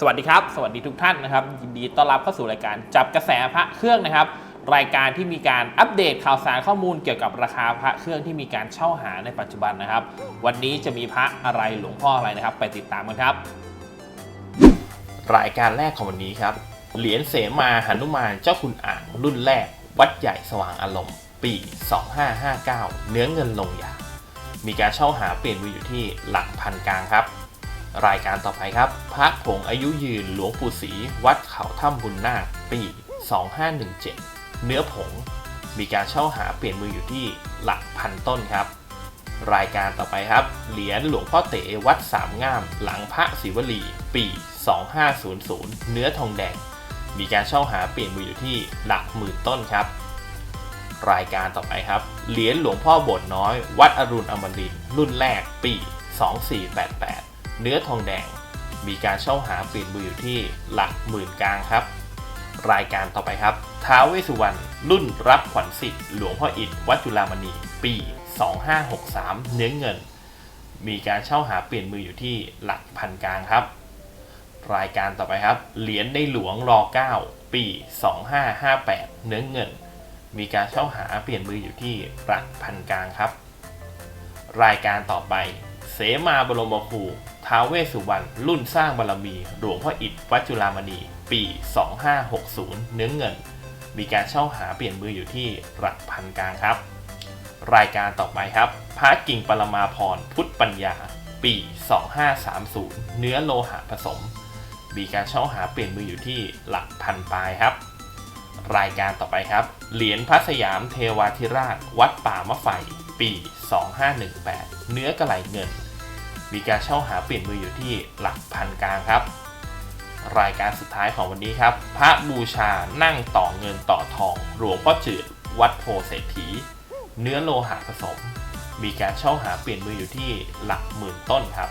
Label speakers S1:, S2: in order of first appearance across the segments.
S1: สวัสดีครับ สวัสดีทุกท่านนะครับ ยินดีต้อนรับเข้าสู่รายการจับกระแสพระเครื่องนะครับ รายการที่มีการอัปเดตข่าวสารข้อมูลเกี่ยวกับราคาพระเครื่องที่มีการเช่าหาในปัจจุบันนะครับ วันนี้จะมีพระอะไรหลวงพ่ออะไรนะครับ ไปติดตามกันครับ รายการแรกของวันนี้ครับ เหรียญเสมาหนุมานเจ้าคุณอ่างรุ่นแรก วัดใหญ่สว่างอารมณ์ ปี 2559 เนื้อเงินลงยามีการเช่าหาเปลี่ยนมืออยู่ที่หลักพันกลางครับ รายการต่อไปครับ พระผงอายุยืนหลวงปู่ศรีวัดเขาถ้ำบุญนาคปี 2517 เนื้อผง มีการเช่าหาเปลี่ยนมืออยู่ที่หลักพันต้นครับ รายการต่อไปครับ เหรียญหลวงพ่อเต๋วัดสามงาม หลังพระศิวลี ปี 2500 เนื้อทองแดง มีการเช่าหาเปลี่ยนมืออยู่ที่หลักหมื่นต้นครับ รายการต่อไปครับ เหรียญหลวงพ่อโบสถ์น้อย วัดอรุณอมรินทร์รุ่นแรกปี 2488 เนื้อทองแดง มีการเช่าหาเปลี่ยนมืออยู่ที่หลักหมื่นกลางครับ รายการต่อไปครับ ท้าวเวสสุวรรณรุ่นรับขวัญสิทธิ์หลวงพ่ออิฐวัดจุฬามณี ปี 2563 เนื้อเงิน มีการเช่าหาเปลี่ยนมืออยู่ที่หลักพันกลางครับ รายการต่อไปครับ เหรียญในหลวงร9ปี 2558 เนื้อเงิน มีการเช่าหาเปลี่ยนมืออยู่ที่หลักพันกลางครับ รายการต่อไป เสมาบรมครู ท้าวเวสสุวรรณรุ่นสร้างบารมี หลวงพ่ออิฐวัดจุฬามณี ปี 2560 เนื้อเงิน มีการเช่าหาเปลี่ยนมืออยู่ที่หลักพันกลางครับ รายการต่อไปครับพระกิ่งปรมาพรพุทธปัญญา ปี 2530 เนื้อโลหะผสม มีการเช่าหาเปลี่ยนมืออยู่ที่หลักพันปลายครับ รายการต่อไปครับ เหรียญพระสยามเทวาธิราช วัดป่ามะไฟ ปี 2518 เนื้อกระไหลเงิน มีการเช่าหาเปลี่ยนมืออยู่ที่หลักพันกลางครับ รายการสุดท้ายของวันนี้ครับ พระบูชานั่งต่อเงินต่อทอง หลวงพ่อจืด วัดโพเศรษฐี เนื้อโลหะผสม มีการเช่าหาเปลี่ยนมืออยู่ที่หลักหมื่นต้นครับ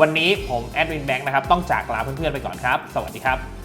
S1: วันนี้ผมแอดวินแบงค์นะครับต้องจากลาเพื่อนๆไปก่อนครับ สวัสดีครับ